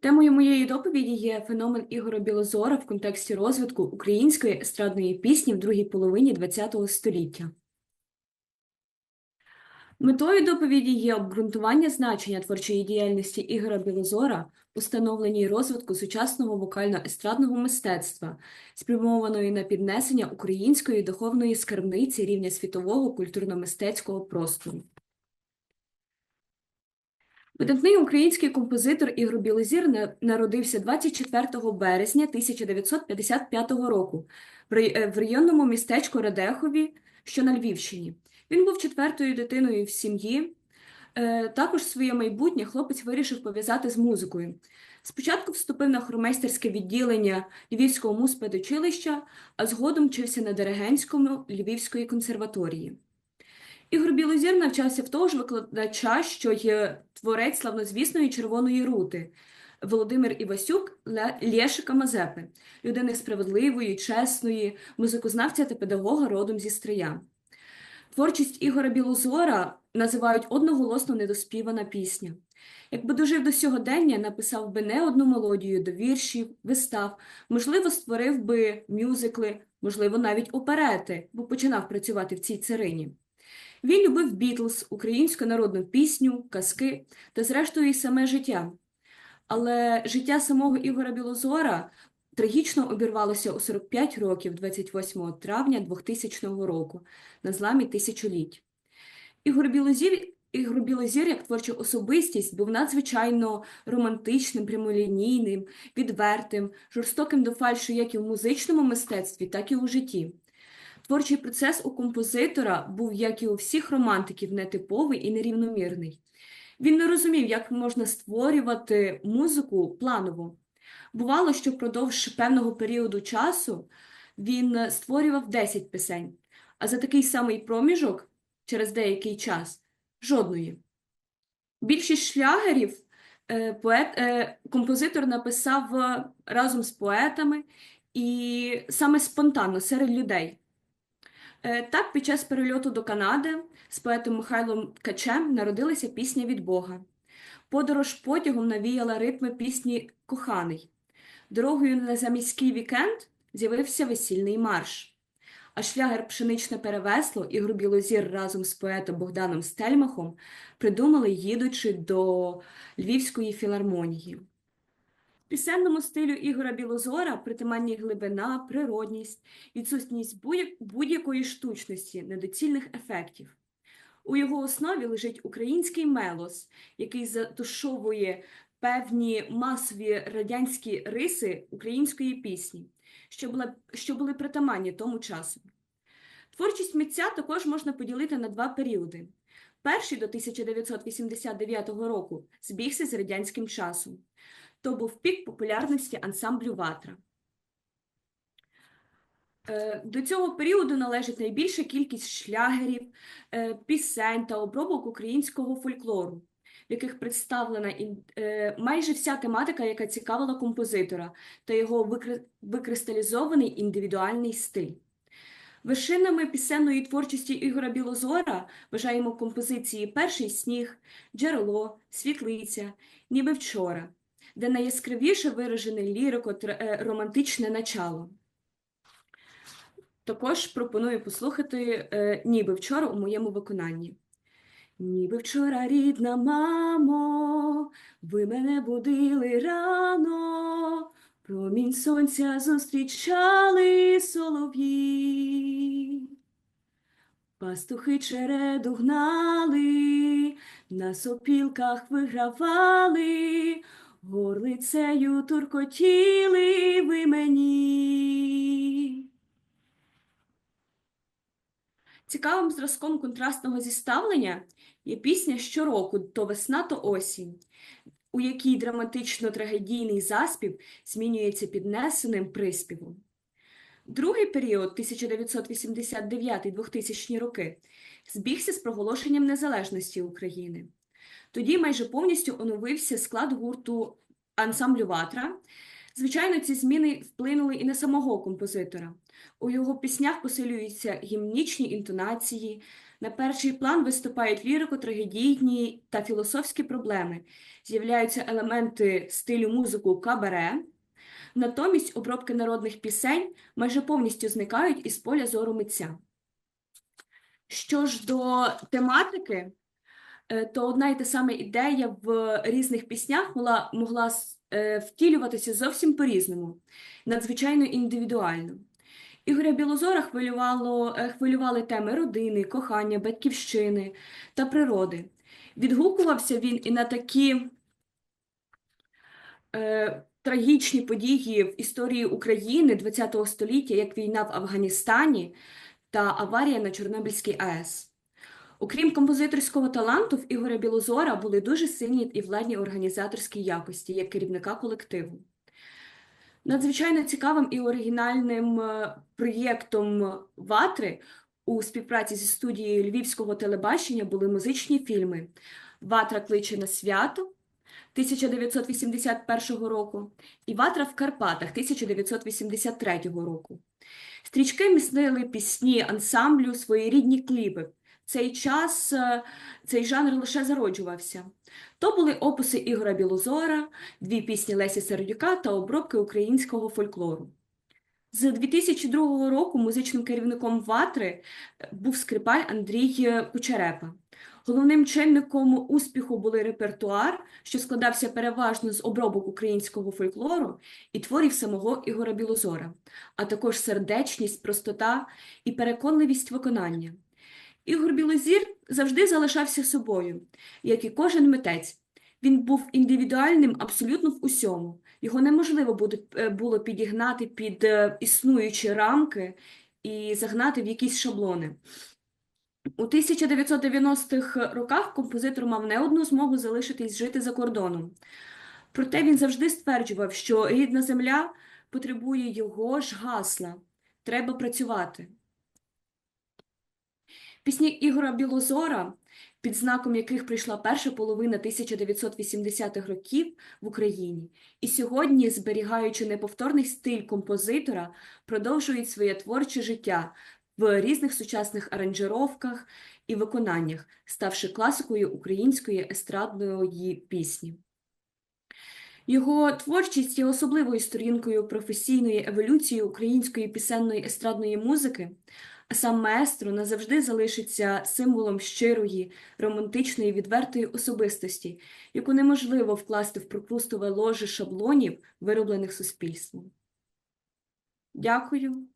Темою моєї доповіді є феномен Ігоря Білозора в контексті розвитку української естрадної пісні в другій половині ХХ століття. Метою доповіді є обґрунтування значення творчої діяльності Ігоря Білозора у становленні розвитку сучасного вокально-естрадного мистецтва, спрямованої на піднесення української духовної скарбниці рівня світового культурно-мистецького простору. Видатний український композитор Ігор Білозір народився 24 березня 1955 року е, в районному містечку Радехові, що на Львівщині. Він був четвертою дитиною в сім'ї. Е, Також своє майбутнє хлопець вирішив пов'язати з музикою. Спочатку вступив на хормейстерське відділення Львівського муспедучилища, а згодом вчився на диригентському Львівської консерваторії. Ігор Білозір навчався в того ж викладача, що й творець славнозвісної «Червоної рути» Володимир Івасюк Лєшика Мазепи, людини справедливої, чесної, музикознавця та педагога родом зі Стрия. Творчість Ігоря Білозора називають одноголосно недоспівана пісня. Якби дожив до сьогодення, написав би не одну мелодію до віршів, вистав, можливо, створив би мюзикли, можливо, навіть оперети, бо починав працювати в цій царині. Він любив Бітлз, українську народну пісню, казки та, зрештою, і саме життя. Але життя самого Ігоря Білозора трагічно обірвалося у 45 років 28 травня 2000 року на зламі тисячоліть. Ігор Білозір, Ігор Білозір як творча особистість був надзвичайно романтичним, прямолінійним, відвертим, жорстоким до фальшу як і в музичному мистецтві, так і у житті. Творчий процес у композитора був, як і у всіх романтиків, нетиповий і нерівномірний. Він не розумів, як можна створювати музику планово. Бувало, що впродовж певного періоду часу він створював 10 пісень, а за такий самий проміжок, через деякий час, жодної. Більшість шлягерів е, поет, е, композитор написав е, разом з поетами і саме спонтанно серед людей. Е, Так, під час перельоту до Канади з поетом Михайлом Ткачем народилася пісня від Бога. Подорож потягом навіяла ритми пісні Коханий. Дорогою на заміський вікенд з'явився весільний марш. А шлягер Пшеничне перевесло Ігор Білозір разом з поетом Богданом Стельмахом придумали, їдучи до Львівської філармонії. Пісенному стилю Ігора Білозора притаманні глибина, природність, відсутність будь- будь-якої штучності, недоцільних ефектів. У його основі лежить український мелос, який затушовує певні масові радянські риси української пісні, що були, що були притаманні тому часу. Творчість митця також можна поділити на два періоди. Перший до 1989 року збігся з радянським часом. То був пік популярності ансамблю Ватра. Е, До цього періоду належить найбільша кількість шлягерів, е, пісень та обробок українського фольклору, в яких представлена е, майже вся тематика, яка цікавила композитора, та його викристалізований індивідуальний стиль. Вершинами пісенної творчості Ігора Білозора вважаємо композиції Перший сніг, Джерело, Світлиця, Ніби вчора, де найяскравіше виражене лірико-романтичне начало. Також пропоную послухати е, Ніби вчора у моєму виконанні. Ніби вчора, рідна мамо, ви мене будили рано, промінь сонця зустрічали солов'ї. Пастухи череду гнали, на сопілках вигравали, горлицею туркотіли ви мені. Цікавим зразком контрастного зіставлення є пісня «Щороку, то весна, то осінь», у якій драматично-трагедійний заспів змінюється піднесеним приспівом. Другий період, 1989-2000 роки, збігся з проголошенням незалежності України. Тоді майже повністю оновився склад гурту ансамблю Ватра. Звичайно, ці зміни вплинули і на самого композитора. У його піснях посилюються гімнічні інтонації, На перший план виступають лірико-трагедійні та філософські проблеми, з'являються елементи стилю музику кабаре. Натомість обробки народних пісень майже повністю зникають із поля зору митця. Що ж до тематики, то одна і та сама ідея в різних піснях могла, могла е, втілюватися зовсім по-різному, надзвичайно індивідуально. Ігоря Білозора хвилювало, е, хвилювали теми родини, кохання, батьківщини та природи. Відгукувався він і на такі е, трагічні події в історії України ХХ століття, як війна в Афганістані та аварія на Чорнобильській АЕС. Окрім композиторського таланту, в Ігоря Білозора були дуже сильні і владні організаторські якості як керівника колективу. Надзвичайно цікавим і оригінальним е, проєктом Ватри у співпраці зі студією Львівського телебачення були музичні фільми Ватра кличе на свято 1981 року і Ватра в Карпатах 1983 року. Стрічки містили пісні ансамблю, своєрідні кліпи. Цей час е, цей жанр лише зароджувався. То були описи Ігора Білозора, дві пісні Лесі Сердюка та обробки українського фольклору. З 2002 року музичним керівником Ватри був скрипаль Андрій Кучерепа. Головним чинником успіху були репертуар, що складався переважно з обробок українського фольклору і творів самого Ігора Білозора, а також сердечність, простота і переконливість виконання. Ігор Білозір завжди залишався собою, як і кожен митець. Він був індивідуальним абсолютно в усьому. Його неможливо е, було підігнати під е, існуючі рамки і загнати в якісь шаблони. У 1990-х роках композитор мав не одну змогу залишитись жити за кордоном. Проте він завжди стверджував, що рідна земля потребує його ж гасла. Треба працювати. Пісні Ігора Білозора, під знаком яких прийшла перша половина 1980-х років в Україні, і сьогодні, зберігаючи неповторний стиль композитора, продовжують своє творче життя в різних сучасних аранжировках і виконаннях, ставши класикою української естрадної пісні. Його творчість є особливою сторінкою професійної еволюції української пісенної естрадної музики, сам маестро назавжди залишиться символом щирої, романтичної, відвертої особистості, яку неможливо вкласти в прокрустове ложе шаблонів, вироблених суспільством. Дякую.